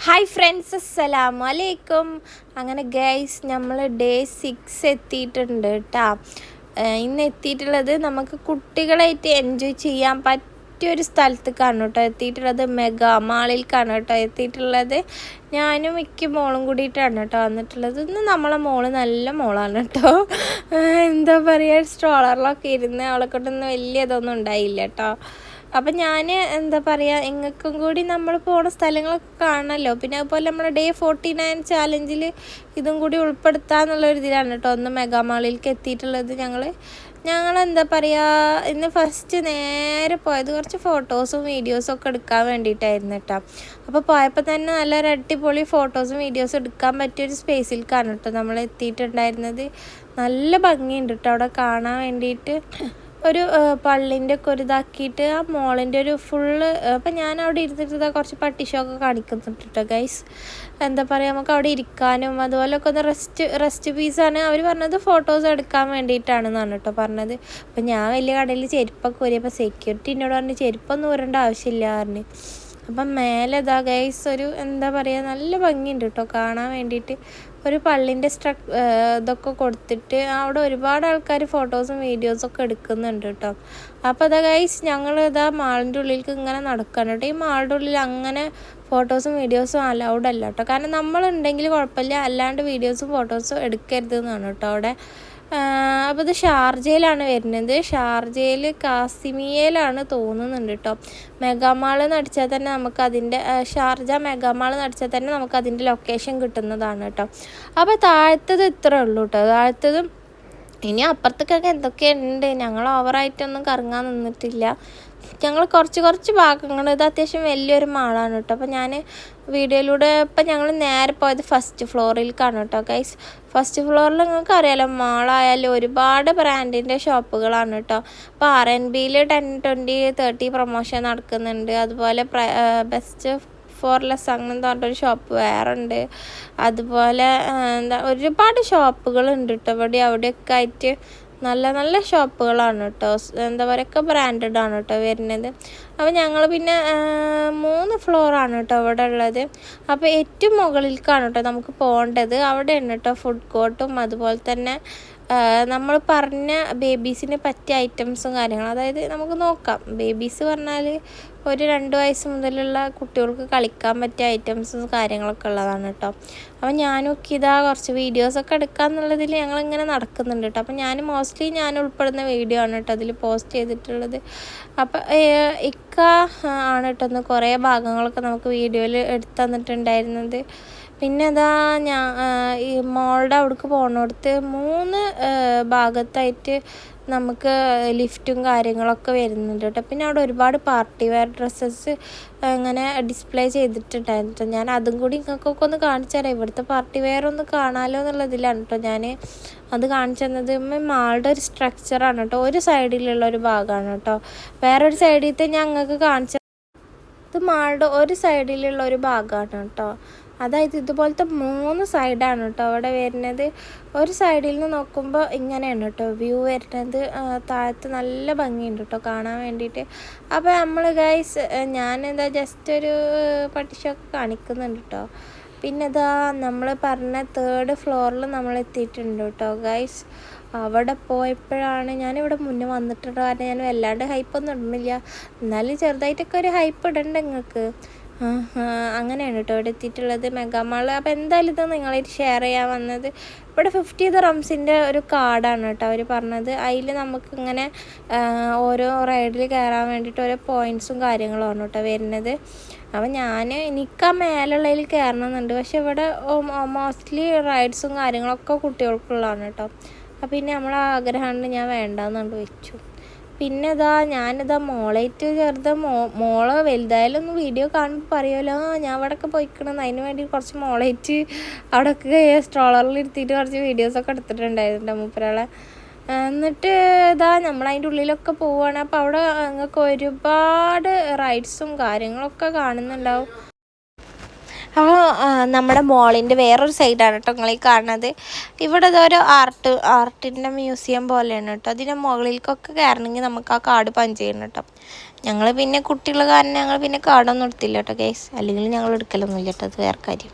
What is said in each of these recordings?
Hi friends അസ്സലാമു അലൈക്കും അങ്ങനെ ഗൈസ് നമ്മൾ ഡേ സിക്സ് എത്തിയിട്ടുണ്ട് കേട്ടോ ഇന്ന് എത്തിയിട്ടുള്ളത് നമുക്ക് കുട്ടികളായിട്ട് എൻജോയ് ചെയ്യാൻ പറ്റിയൊരു സ്ഥലത്തേക്കാണ് കേട്ടോ എത്തിയിട്ടുള്ളത് മെഗാ മാളിലേക്കാണ് കേട്ടോ എത്തിയിട്ടുള്ളത് ഞാനും മിക്ക മോളും കൂടിയിട്ടാണ് കേട്ടോ വന്നിട്ടുള്ളത്. ഇന്ന് നമ്മളെ മോൾ നല്ല മോളാണ് കേട്ടോ എന്താ പറയുക സ്ട്രോളറിലൊക്കെ ഇരുന്ന് അവളെ കൊണ്ടൊന്നും വലിയ ഇതൊന്നും ഉണ്ടായില്ല കേട്ടോ അപ്പം ഞാൻ എന്താ പറയുക എങ്ങൾക്കും കൂടി നമ്മൾ പോണ സ്ഥലങ്ങളൊക്കെ കാണണമല്ലോ പിന്നെ അതുപോലെ നമ്മുടെ ഡേ ഫോർട്ടി നയൻ ചാലഞ്ചിൽ ഇതും കൂടി ഉൾപ്പെടുത്താന്നുള്ള ഒരു ഇതിലാണ് കേട്ടോ ഒന്ന് മെഗാമാളിലേക്ക് എത്തിയിട്ടുള്ളത് ഞങ്ങൾ ഞങ്ങൾ എന്താ പറയുക ഇന്ന് ഫസ്റ്റ് നേരെ പോയത് കുറച്ച് ഫോട്ടോസും വീഡിയോസും ഒക്കെ എടുക്കാൻ വേണ്ടിയിട്ടായിരുന്നു കേട്ടോ അപ്പോൾ പോയപ്പോൾ തന്നെ നല്ലൊരു അടിപൊളി ഫോട്ടോസും വീഡിയോസും എടുക്കാൻ പറ്റിയൊരു സ്പേസിലേക്കാണ് കേട്ടോ നമ്മൾ എത്തിയിട്ടുണ്ടായിരുന്നത്. നല്ല ഭംഗിയുണ്ട് കേട്ടോ അവിടെ കാണാൻ വേണ്ടിയിട്ട്. ഒരു പള്ളിന്റെ ഒക്കെ ഒരു ഇതാക്കിയിട്ട് ആ മോളിന്റെ ഒരു ഫുള്ള് അപ്പം ഞാൻ അവിടെ ഇരുന്നിട്ട് ഇതാ കുറച്ച് പട്ടിഷോക്കെ കാണിക്കുന്നുണ്ട് കേട്ടോ ഗൈസ് എന്താ പറയുക നമുക്ക് അവിടെ ഇരിക്കാനും അതുപോലൊക്കെ ഒന്ന് റെസ്റ്റ് റെസ്റ്റ് പീസാണ് അവർ പറഞ്ഞത് ഫോട്ടോസ് എടുക്കാൻ വേണ്ടിയിട്ടാണെന്നാണ് കേട്ടോ പറഞ്ഞത്. അപ്പം ഞാൻ വലിയ കടയിൽ ചെരുപ്പൊക്കെ വരും അപ്പം സെക്യൂരിറ്റി എന്നോട് പറഞ്ഞ് ചെരുപ്പൊന്നും ഊരേണ്ട ആവശ്യമില്ല പറഞ്ഞു. അപ്പം മേലെ ഇതാ ഗൈസ് ഒരു എന്താ പറയുക നല്ല ഭംഗിയുണ്ട് കേട്ടോ കാണാൻ വേണ്ടിയിട്ട്. ഒരു പള്ളിന്റെ സ്ട്രക് ഇതൊക്കെ കൊടുത്തിട്ട് അവിടെ ഒരുപാട് ആൾക്കാർ ഫോട്ടോസും വീഡിയോസും ഒക്കെ എടുക്കുന്നുണ്ട് കേട്ടോ അപ്പോൾ അതാ ഗൈസ് ഞങ്ങൾ ഇതാ മാളിന്റെ ഉള്ളിലേക്ക് ഇങ്ങനെ നടക്കുകയാണ് കേട്ടോ ഈ മാളിന്റെ ഉള്ളിൽ അങ്ങനെ ഫോട്ടോസും വീഡിയോസും അലൗഡ് അല്ല കേട്ടോ കാരണം നമ്മളുണ്ടെങ്കിൽ കുഴപ്പമില്ല അല്ലാണ്ട് വീഡിയോസും ഫോട്ടോസും എടുക്കരുത് എന്നാണ് കേട്ടോ അവിടെ. അപ്പോൾ ഇത് ഷാർജയിലാണ് വരുന്നത്. ഷാർജയിൽ കാസിമിയയിലാണ് തോന്നുന്നുണ്ട് കേട്ടോ മെഗാമാൾ നടിച്ചാൽ തന്നെ നമുക്ക് അതിന്റെ ഷാർജ മെഗാമാൾ നടിച്ചാൽ തന്നെ നമുക്ക് അതിന്റെ ലൊക്കേഷൻ കിട്ടുന്നതാണ് കേട്ടോ അപ്പോൾ താഴത്തത് ഇത്രേ ഉള്ളൂ കേട്ടോ താഴത്തതും ഇനി അപ്പുറത്തേക്കൊക്കെ എന്തൊക്കെയുണ്ട്? ഞങ്ങൾ ഓവറായിട്ടൊന്നും കറങ്ങാൻ നിന്നിട്ടില്ല. ഞങ്ങൾ കുറച്ച് കുറച്ച് ഭാഗങ്ങൾ ഇത് അത്യാവശ്യം വലിയൊരു മാളാണ് കേട്ടോ. അപ്പോൾ ഞാൻ വീഡിയോയിലൂടെ ഇപ്പം ഞങ്ങൾ നേരെ പോയത് ഫസ്റ്റ് ഫ്ലോറിലേക്കാണ് കേട്ടോ ഗൈസ് ഫസ്റ്റ് ഫ്ലോറിൽ നിങ്ങൾക്ക് അറിയാലോ മാളായാലും ഒരുപാട് ബ്രാൻഡിന്റെ ഷോപ്പുകളാണ് കേട്ടോ. അപ്പോൾ ആർ എൻ ബിയിൽ ടെൻ ട്വന്റി തേർട്ടി പ്രൊമോഷൻ നടക്കുന്നുണ്ട്. അതുപോലെ ബെസ്റ്റ് ഫോർ ലെസ് അങ്ങനെ പറഞ്ഞൊരു ഷോപ്പ് വേറെ ഉണ്ട് അതുപോലെ എന്താ ഒരുപാട് ഷോപ്പുകളുണ്ട് കേട്ടോ. ഇവിടെ അവിടെയൊക്കെ ആയിട്ട് നല്ല നല്ല ഷോപ്പുകളാണ് കേട്ടോ എന്താ പറയുക ബ്രാൻഡഡ് ആണ് കേട്ടോ വരുന്നത്. അപ്പോൾ ഞങ്ങൾ പിന്നെ മൂന്ന് ഫ്ലോറാണ് കേട്ടോ അവിടെ ഉള്ളത്. അപ്പോൾ ഏറ്റവും മുകളിലേക്കാണ് കേട്ടോ നമുക്ക് പോകേണ്ടത്. അവിടെയാണ് കേട്ടോ ഫുഡ് കോർട്ടും അതുപോലെ തന്നെ നമ്മൾ പറഞ്ഞ ബേബീസിന് പറ്റിയ ഐറ്റംസും കാര്യങ്ങളും. അതായത് നമുക്ക് നോക്കാം. ബേബീസ് പറഞ്ഞാൽ ഒരു രണ്ട് വയസ്സ് മുതലുള്ള കുട്ടികൾക്ക് കളിക്കാൻ പറ്റിയ ഐറ്റംസും കാര്യങ്ങളൊക്കെ ഉള്ളതാണ് കേട്ടോ. അപ്പോൾ ഞാനൊക്കെ ഇതാ കുറച്ച് വീഡിയോസൊക്കെ എടുക്കാമെന്നുള്ളതിൽ ഞങ്ങളിങ്ങനെ നടക്കുന്നുണ്ട് കേട്ടോ. അപ്പോൾ ഞാൻ മോസ്റ്റ്ലി ഞാൻ ഉൾപ്പെടുന്ന വീഡിയോ ആണ് കേട്ടോ അതിൽ പോസ്റ്റ് ചെയ്തിട്ടുള്ളത്. അപ്പോൾ ഇക്ക ആണ് കേട്ടോ ഒന്ന് കുറേ ഭാഗങ്ങളൊക്കെ നമുക്ക് വീഡിയോയിൽ എടുത്തു തന്നിട്ടുണ്ടായിരുന്നത്. പിന്നെ അതാ ഞാൻ ഈ മോളുടെ അവിടേക്ക് പോകണോടത്ത് മൂന്ന് ഭാഗത്തായിട്ട് നമുക്ക് ലിഫ്റ്റും കാര്യങ്ങളൊക്കെ വരുന്നുണ്ട് കേട്ടോ പിന്നെ അവിടെ ഒരുപാട് പാർട്ടി വെയർ ഡ്രസ്സസ് അങ്ങനെ ഡിസ്പ്ലേ ചെയ്തിട്ടുണ്ടായിരുന്നു കേട്ടോ ഞാൻ അതും കൂടി നിങ്ങൾക്കൊക്കെ ഒന്ന് കാണിച്ചു തരാം. ഇവിടുത്തെ പാർട്ടി വെയർ ഒന്ന് കാണാമല്ലോ എന്നുള്ളതിലാണ് കേട്ടോ ഞാൻ അത് കാണിച്ചു തന്നത്. മാളുടെ ഒരു സ്ട്രക്ചറാണ് കേട്ടോ ഒരു സൈഡിലുള്ള ഒരു ഭാഗമാണ് കേട്ടോ വേറൊരു സൈഡിലത്തെ ഞങ്ങൾക്ക് കാണിച്ച ഇത് മാളുടെ ഒരു സൈഡിലുള്ള ഒരു ഭാഗമാണ് കേട്ടോ അതായത് ഇതുപോലത്തെ മൂന്ന് സൈഡാണ് കേട്ടോ അവിടെ വരുന്നത്. ഒരു സൈഡിൽ നിന്ന് നോക്കുമ്പോൾ ഇങ്ങനെയാണ് കേട്ടോ വ്യൂ വരുന്നത്. താഴത്ത് നല്ല ഭംഗിയുണ്ട് കേട്ടോ കാണാൻ വേണ്ടിയിട്ട്. അപ്പോൾ നമ്മൾ ഗൈസ് ഞാനെന്താ ജസ്റ്റ് ഒരു പട്ടിഷൊക്കെ കാണിക്കുന്നുണ്ട് കേട്ടോ. പിന്നെ ഇതാ നമ്മൾ പറഞ്ഞ തേർഡ് ഫ്ലോറിൽ നമ്മൾ എത്തിയിട്ടുണ്ട് കേട്ടോ ഗൈസ് അവിടെ പോയപ്പോഴാണ് ഞാനിവിടെ മുന്നേ വന്നിട്ടുണ്ട് കാരണം ഞാൻ വല്ലാണ്ട് ഹൈപ്പൊന്നും ഇടുന്നില്ല. എന്നാലും ചെറുതായിട്ടൊക്കെ ഒരു ഹൈപ്പ് ഇടണ്ട നിങ്ങൾക്ക്. അങ്ങനെയാണ് കേട്ടോ ഇവിടെ എത്തിയിട്ടുള്ളത്. മെഗാമാൾ അപ്പോൾ എന്തായാലും ഇത് നിങ്ങളായിട്ട് ഷെയർ ചെയ്യാൻ വന്നത് ഇവിടെ ഫിഫ്റ്റി റംസിന്റെ ഒരു കാർഡാണ് കേട്ടോ അവർ പറഞ്ഞത്. അതിൽ നമുക്ക് ഇങ്ങനെ ഓരോ റൈഡിൽ കയറാൻ വേണ്ടിയിട്ട് ഓരോ പോയിന്റ്സും കാര്യങ്ങളുമാണ് കേട്ടോ വരുന്നത്. അപ്പോൾ ഞാൻ എനിക്ക് ആ മേലുള്ളതിൽ കയറണമെന്നുണ്ട് പക്ഷെ ഇവിടെ മോസ്റ്റ്ലി റൈഡ്സും കാര്യങ്ങളൊക്കെ കുട്ടികൾക്കുള്ളതാണ് കേട്ടോ അപ്പോൾ പിന്നെ നമ്മളെ ആഗ്രഹമാണ് ഞാൻ വേണ്ടെന്നുണ്ട് വെച്ചു. പിന്നെ ഇതാ ഞാനിതാ മോളേറ്റ് ചേർത്ത് മോ മോളെ വലുതായാലും ഒന്ന് വീഡിയോ കാണുമ്പോൾ പറയുമല്ലോ ഞാൻ അവിടെയൊക്കെ പോയിക്കണം അതിന് വേണ്ടി കുറച്ച് മോളേറ്റ് അവിടെയൊക്കെ സ്ട്രോളറിൽ ഇരുത്തിയിട്ട് കുറച്ച് വീഡിയോസൊക്കെ എടുത്തിട്ടുണ്ടായിരുന്നു മൂപ്പരാളെ. എന്നിട്ട് ഇതാ നമ്മൾ അതിന്റെ ഉള്ളിലൊക്കെ പോവുകയാണ് അപ്പോൾ അവിടെ നിങ്ങൾക്ക് ഒരുപാട് റൈഡ്സും കാര്യങ്ങളൊക്കെ കാണുന്നുണ്ടാവും. അപ്പോൾ നമ്മുടെ മോളിന്റെ വേറൊരു സൈഡാണ് കേട്ടോ നിങ്ങൾ ഈ കാണുന്നത്. ഇവിടെ ഇതൊരു ആർട്ട് ആർട്ടിന്റെ മ്യൂസിയം പോലെയാണ് കേട്ടോ. അതിന്റെ മുകളിലേക്കൊക്കെ കയറണമെങ്കിൽ നമുക്ക് ആ കാട് പഞ്ച് ചെയ്യണം കേട്ടോ. ഞങ്ങൾ പിന്നെ കുട്ടികൾ കാരണം ഞങ്ങൾ പിന്നെ കാടൊന്നും എടുത്തില്ല കേട്ടോ കേസ് അല്ലെങ്കിൽ ഞങ്ങൾ എടുക്കലൊന്നുമില്ല കേട്ടോ അത് വേറെ കാര്യം.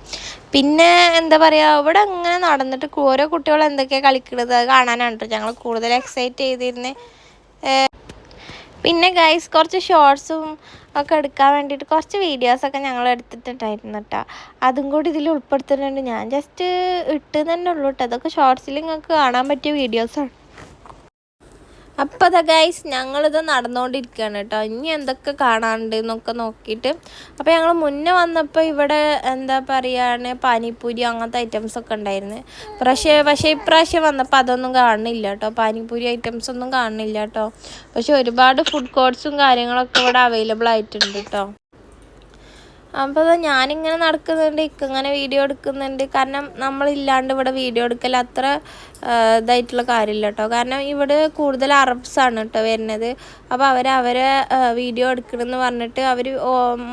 പിന്നെ എന്താ പറയുക ഇവിടെ അങ്ങനെ നടന്നിട്ട് ഓരോ കുട്ടികൾ എന്തൊക്കെയാണ് കളിക്കുന്നത് അത് കാണാനാണ് കേട്ടോ ഞങ്ങൾ കൂടുതൽ എക്സൈറ്റ് ചെയ്തിരുന്നത്. പിന്നെ ഗൈസ് കുറച്ച് ഷോർട്സും ഒക്കെ എടുക്കാൻ വേണ്ടിയിട്ട് കുറച്ച് വീഡിയോസൊക്കെ ഞങ്ങൾ എടുത്തിട്ടുണ്ടായിരുന്നു കേട്ടോ അതും കൂടി ഇതിൽ ഉൾപ്പെടുത്തുന്നുണ്ട്. ഞാൻ ജസ്റ്റ് ഇട്ട് തന്നെ ഉള്ളൂ കേട്ടോ അതൊക്കെ ഷോർട്സിൽ നിങ്ങൾക്ക് കാണാൻ പറ്റിയ വീഡിയോസാണ് അപ്പോൾ അതാ ഗൈസ് ഞങ്ങളിത് നടന്നുകൊണ്ടിരിക്കുകയാണ് കേട്ടോ ഇനി എന്തൊക്കെ കാണാനുണ്ട് എന്നൊക്കെ നോക്കിയിട്ട്. അപ്പോൾ ഞങ്ങൾ മുന്നേ വന്നപ്പോൾ ഇവിടെ എന്താ പറയുകയാണ് പാനിപ്പൂരി അങ്ങനത്തെ ഐറ്റംസ് ഒക്കെ ഉണ്ടായിരുന്നു. പക്ഷേ പക്ഷേ ഇപ്രാവശ്യം വന്നപ്പോൾ അതൊന്നും കാണുന്നില്ല കേട്ടോ പാനിപ്പൂരി ഐറ്റംസ് ഒന്നും കാണുന്നില്ല കേട്ടോ പക്ഷെ ഒരുപാട് ഫുഡ് കോർട്സും കാര്യങ്ങളൊക്കെ ഇവിടെ അവൈലബിൾ ആയിട്ടുണ്ട് കേട്ടോ അപ്പോൾ ഞാനിങ്ങനെ നടക്കുന്നുണ്ട് ഇങ്ങനെ വീഡിയോ എടുക്കുന്നുണ്ട്. കാരണം നമ്മളില്ലാണ്ട് ഇവിടെ വീഡിയോ എടുക്കൽ അത്ര ഇതായിട്ടുള്ള കാര്യമില്ല കേട്ടോ കാരണം ഇവിടെ കൂടുതൽ അറബ്സാണ് കേട്ടോ വരുന്നത്. അപ്പോൾ അവർ അവരെ വീഡിയോ എടുക്കണമെന്ന് പറഞ്ഞിട്ട് അവർ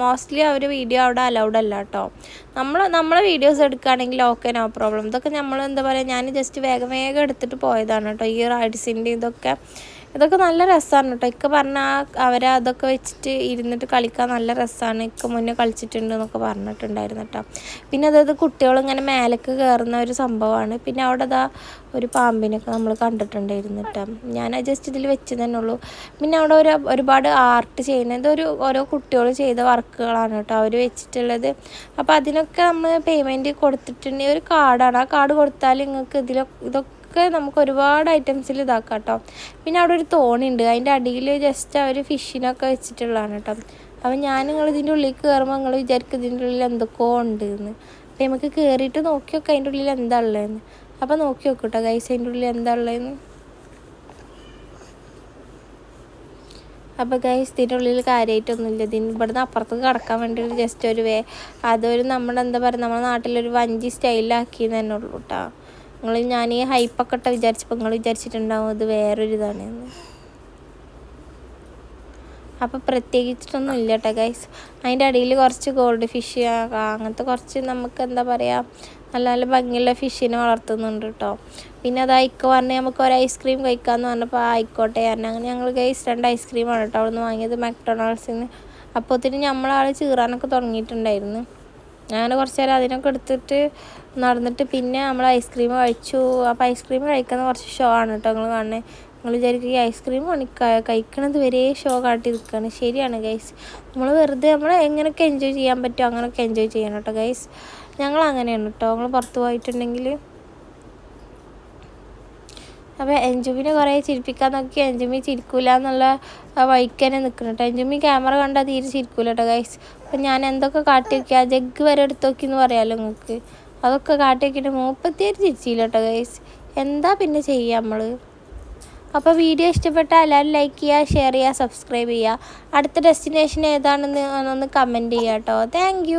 മോസ്റ്റ്ലി അവർ വീഡിയോ അവിടെ അലൗഡ് അല്ല കേട്ടോ നമ്മൾ നമ്മളെ വീഡിയോസ് എടുക്കുകയാണെങ്കിൽ ഓക്കെ നോ പ്രോബ്ലം ഇതൊക്കെ നമ്മൾ എന്താ പറയുക ഞാൻ ജസ്റ്റ് വേഗം വേഗം എടുത്തിട്ട് പോയതാണ് കേട്ടോ ഈ റൈഡ്സിന്റെ ഇതൊക്കെ. ഇതൊക്കെ നല്ല രസമാണ് കേട്ടോ ഇക്ക പറഞ്ഞാൽ അവരെ അതൊക്കെ വെച്ചിട്ട് ഇരുന്നിട്ട് കളിക്കാൻ നല്ല രസമാണ് ഇക്ക മുന്നേ കളിച്ചിട്ടുണ്ട് എന്നൊക്കെ പറഞ്ഞിട്ടുണ്ടായിരുന്നു കേട്ടോ പിന്നെ അതായത് കുട്ടികൾ ഇങ്ങനെ മേലേക്ക് കയറുന്ന ഒരു സംഭവമാണ് പിന്നെ അവിടെ അതാ ഒരു പാമ്പിനൊക്കെ നമ്മൾ കണ്ടിട്ടുണ്ടായിരുന്നു കേട്ടോ ഞാൻ ജസ്റ്റ് ഇതിൽ വെച്ച് തന്നെ ഉള്ളൂ. പിന്നെ അവിടെ ഒരു ഒരുപാട് ആർട്ട് ചെയ്യുന്നത് ഒരു ഓരോ കുട്ടികൾ ചെയ്ത വർക്കുകളാണ് കേട്ടോ അവർ വെച്ചിട്ടുള്ളത്. അപ്പോൾ അതിനൊക്കെ നമ്മൾ പേയ്മെന്റ് കൊടുത്തിട്ടുണ്ടെങ്കിൽ ഒരു കാർഡാണ് ആ കാർഡ് കൊടുത്താൽ നിങ്ങൾക്ക് ഇതിലൊക്കെ ഇതൊക്കെ ഒക്കെ നമുക്ക് ഒരുപാട് ഐറ്റംസിൽ ഇതാക്കാം കേട്ടോ പിന്നെ അവിടെ ഒരു തോണിയുണ്ട് അതിന്റെ അടിയിൽ ജസ്റ്റ് അവർ ഫിഷിനൊക്കെ വെച്ചിട്ടുള്ളതാണ് കേട്ടോ അപ്പം ഞാൻ നിങ്ങൾ ഇതിന്റെ ഉള്ളിൽ കയറുമ്പോൾ നിങ്ങൾ വിചാരിക്കും ഇതിന്റെ ഉള്ളിൽ എന്തൊക്കെയോ ഉണ്ട് എന്ന് അപ്പം നമുക്ക് കയറിയിട്ട് നോക്കി നോക്കാം അതിന്റെ ഉള്ളിൽ എന്താ ഉള്ളതെന്ന് അപ്പം നോക്കി നോക്കും കേട്ടോ ഗൈസ് അതിന്റെ ഉള്ളിൽ എന്താ ഉള്ളതെന്ന് അപ്പോൾ ഗൈസ് ഇതിന്റെ ഉള്ളിൽ കാര്യമായിട്ടൊന്നുമില്ല ഇതിന് ഇവിടുന്ന് അപ്പുറത്തേക്ക് കടക്കാൻ വേണ്ടിയിട്ട് ജസ്റ്റ് ഒരു വേ അതൊരു നമ്മുടെ എന്താ പറയുക നമ്മുടെ നാട്ടിലൊരു വഞ്ചി സ്റ്റൈലാക്കിയെന്ന് തന്നെ ഉള്ളൂ കേട്ടോ നിങ്ങൾ ഞാൻ ഈ ഹൈപ്പൊക്കെ ഇട്ട വിചാരിച്ചപ്പോൾ നിങ്ങൾ വിചാരിച്ചിട്ടുണ്ടാവും ഇത് വേറൊരു ഇതാണ് അപ്പോൾ പ്രത്യേകിച്ചിട്ടൊന്നും ഇല്ല കേട്ടോ ഗൈസ് അതിന്റെ അടിയിൽ കുറച്ച് ഗോൾഡ് ഫിഷ് അങ്ങനത്തെ കുറച്ച് നമുക്ക് എന്താ പറയുക നല്ല നല്ല ഭംഗിയുള്ള ഫിഷിനെ വളർത്തുന്നുണ്ട് കേട്ടോ പിന്നെ അത് പറഞ്ഞാൽ നമുക്ക് ഒരു ഐസ്ക്രീം കഴിക്കാമെന്ന് പറഞ്ഞപ്പോൾ ആയിക്കോട്ടെ കാരണം അങ്ങനെ ഞങ്ങൾ ഗൈസ് രണ്ട് ഐസ്ക്രീമാണ് കേട്ടോ അവിടെ നിന്ന് വാങ്ങിയത് മക്ഡൊണാൾഡ്സിൽ നിന്ന് അപ്പോൾ ഒത്തിരി നമ്മളാൾ ചീറാനൊക്കെ തുടങ്ങിയിട്ടുണ്ടായിരുന്നു. അങ്ങനെ കുറച്ച് നേരം അതിനൊക്കെ എടുത്തിട്ട് നടന്നിട്ട് പിന്നെ നമ്മൾ ഐസ്ക്രീം കഴിച്ചു. അപ്പോൾ ഐസ്ക്രീം കഴിക്കുന്ന കുറച്ച് ഷോ ആണ് കേട്ടോ നിങ്ങൾ കാണുന്നത് നിങ്ങൾ വിചാരിക്കും ഈ ഐസ്ക്രീം കഴിക്കണത് വരെ ഷോ കാട്ടി നിൽക്കുകയാണ് ശരിയാണ് ഗൈസ് നമ്മൾ വെറുതെ നമ്മൾ എങ്ങനെയൊക്കെ എൻജോയ് ചെയ്യാൻ പറ്റുമോ അങ്ങനെയൊക്കെ എൻജോയ് ചെയ്യണം കേട്ടോ ഗൈസ് ഞങ്ങൾ അങ്ങനെയാണ് കേട്ടോ. നമ്മൾ പുറത്ത് പോയിട്ടുണ്ടെങ്കിൽ അപ്പോൾ എൻജുമിനെ കുറേ ചിരിപ്പിക്കാൻ നോക്കി എൻജുമി ചിരിക്കൂല എന്നുള്ള വഴിക്കന്നെ നിൽക്കണം കേട്ടോ എൻജുമി ക്യാമറ കണ്ടാൽ തീരെ ചിരിക്കൂല കേട്ടോ ഗൈസ് അപ്പം ഞാൻ എന്തൊക്കെ കാട്ടി വയ്ക്കുക ജഗ് വരെ എടുത്ത് നോക്കി എന്ന് പറയാമല്ലോ നിങ്ങൾക്ക് അതൊക്കെ കാട്ടി വയ്ക്കിട്ട് മൂപ്പത്തിയേര് ചിരിച്ചില്ല കേട്ടോ ഗൈസ് എന്താ പിന്നെ ചെയ്യുക നമ്മൾ അപ്പോൾ വീഡിയോ ഇഷ്ടപ്പെട്ടാൽ എല്ലാവരും ലൈക്ക് ചെയ്യുക ഷെയർ ചെയ്യുക സബ്സ്ക്രൈബ് ചെയ്യുക അടുത്ത ഡെസ്റ്റിനേഷൻ ഏതാണെന്ന് ഒന്ന് കമന്റ് ചെയ്യുക കേട്ടോ താങ്ക്